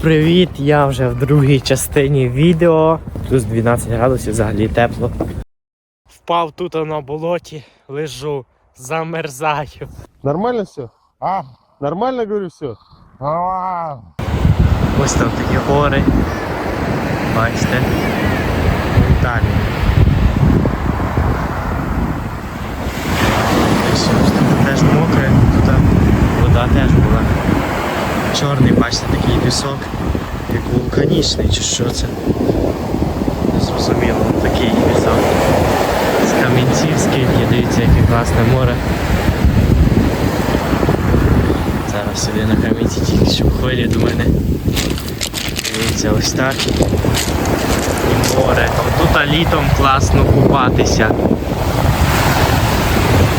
привіт! Я вже в другій частині відео. Плюс 12 градусів, взагалі тепло. Впав тут на болоті, лежу, замерзаю. Нормально все? А? Нормально говорю все? А, Ось там такі гори. Бачите? В Італії. Тут теж мокре, тут вода теж була. Чорний, бачите, такий пісок, як вулканічний чи що це. Зрозуміло, такий пісок. З камінців скільки, дивіться, яке класне море. Зараз сюди на камінці тільки що хвилі до мене. Дивіться, ось так. І море. Тут літом класно купатися.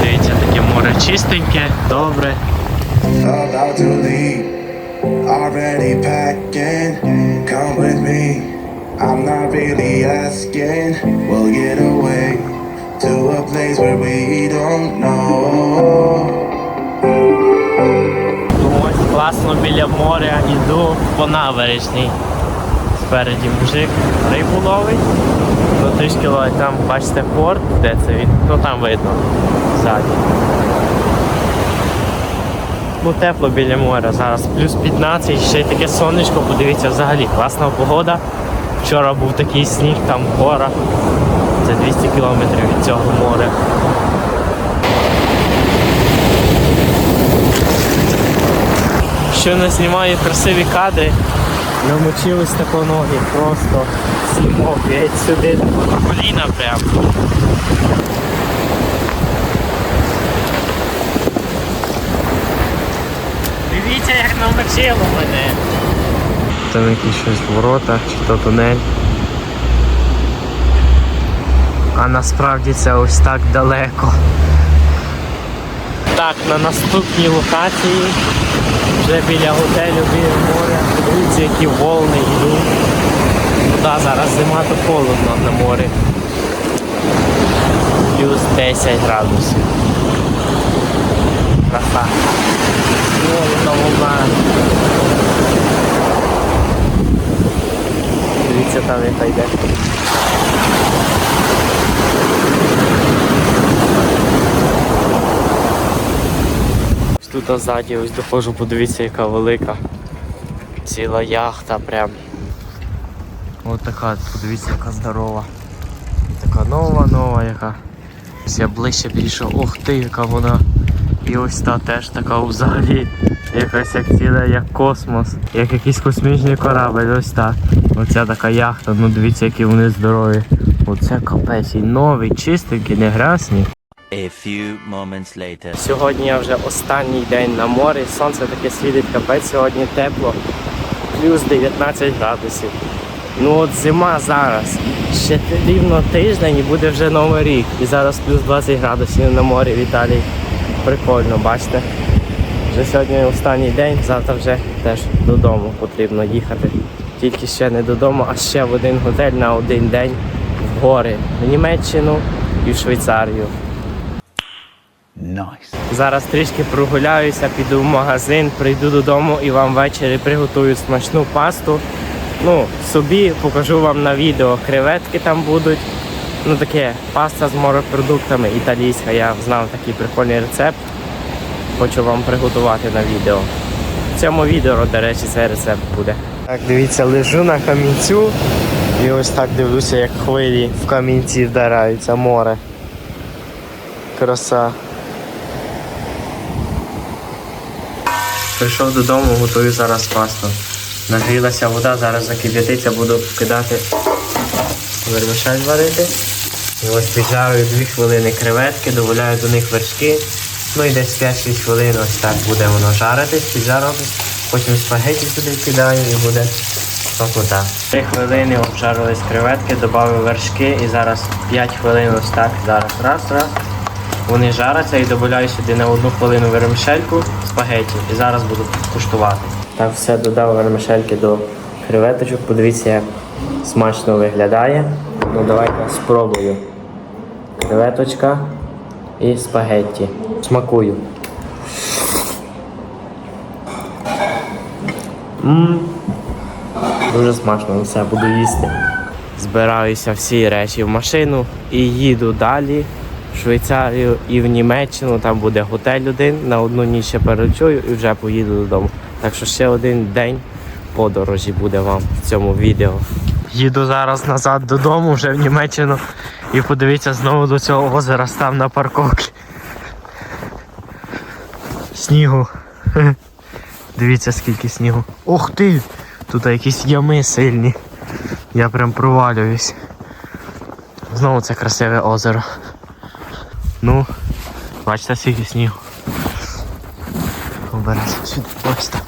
Дивіться, таке море чистеньке, добре. Already packing, come with me. I'm not really asking. We'll get away to a place where we don't know. Класно біля моря іду по набережній. Спереді мужик рибу ловить. Ну трішки ловить там, бачите, порт, де це він? Ну там видно. Ззаді. Ну тепло біля моря, зараз плюс 15, ще й таке сонечко, подивіться, взагалі класна погода. Вчора був такий сніг, там гора. Це 200 кілометрів від цього моря. Що не знімаю красиві кадри, намочились тако ноги, просто снімок геть сюди, на коліна прям. Дивіться, як намочило мене. Там якісь щось ворота, чи то тунель. А насправді це ось так далеко. Так, на наступній локації вже біля готелю біля моря. Дивіться, які волни йдуть. Ну так, зараз зима то холодно на морі. Плюс 10 градусів. Краса. Холодна волна. Дивіться там яка йде. Тут ззаді ось доходжу, подивіться, яка велика. Ціла яхта прям. Ось така, подивіться, яка здорова. Така нова, нова яка. Я ближче підійшов. Ох ти, яка вона. І ось та теж така взагалі якась як ціла, як космос, як якийсь космічний корабль, ось так. Оця така яхта, ну дивіться, які вони здорові. Оце капець, і новий, чистенький, не грязні. A few moments later. Сьогодні я вже останній день на морі. Сонце таке світить капець, сьогодні тепло, плюс 19 градусів. Ну от зима зараз. Ще рівно тиждень і буде вже новий рік. І зараз плюс 20 градусів на морі в Італії. Прикольно, бачите. Вже сьогодні останній день, завтра вже теж додому потрібно їхати. Тільки ще не додому, а ще в один готель на один день в гори. В Німеччину і в Швейцарію. Nice. Зараз трішки прогуляюся, піду в магазин, прийду додому і вам ввечері приготую смачну пасту. Ну, собі покажу вам на відео. Креветки там будуть. Ну таке, паста з морепродуктами італійська. Я знав такий прикольний рецепт. Хочу вам приготувати на відео. В цьому відео, до речі, цей рецепт буде. Так, дивіться, лежу на камінцю і ось так дивлюся, як хвилі в камінці вдараються море. Краса. Прийшов додому, готую зараз пасту. Нагрілася вода, зараз закип'ятиться, буду кидати вермишель варити. І ось піджарую 2 хвилини креветки, додаю до них вершки. Ну і десь 5-6 хвилин ось так буде воно жаритись, піджаритись. Потім спагеті сюди кидаю і буде смакота. 3 хвилини обжарились креветки, додав вершки і зараз 5 хвилин ось так. Зараз раз, раз. Вони жаряться і додаю сюди на одну хвилину вермишельку спагеті. І зараз буду куштувати. Так, все додав вермишельки до креветочок. Подивіться, як смачно виглядає. Ну давайте спробую. Креветочка і спагетті. Смакую. Мм. Дуже смачно, ну все, буду їсти. Збираюся всі речі в машину і їду далі в Швейцарію і в Німеччину. Там буде готель один. На одну ніч ще перечую і вже поїду додому. Так що ще один день подорожі буде вам в цьому відео. Їду зараз назад додому, вже в Німеччину. І подивіться знову до цього озера став на парковці. Снігу. Дивіться скільки снігу. Ух ти! Тут якісь ями сильні. Я прям провалююсь. Знову це красиве озеро. Ну, бачите скільки снігу. Обережно сюди. Ось так.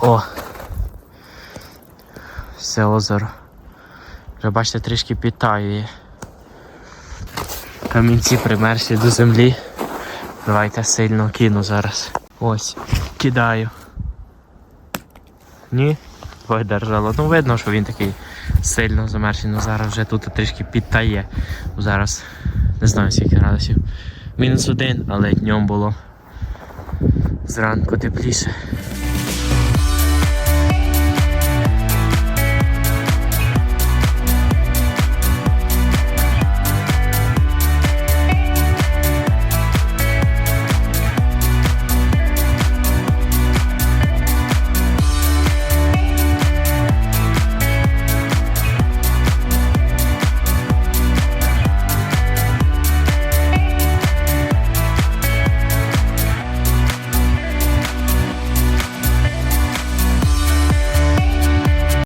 О. Все озеро. Вже бачите, трішки підтаює. Камінці примерзли до землі. Давайте сильно кину зараз. Ось, кидаю. Ні? Видержало. Ну видно, що він такий сильно замерзший, але зараз вже тут трішки підтає. Зараз не знаю скільки градусів. Мінус один, але днем було зранку тепліше.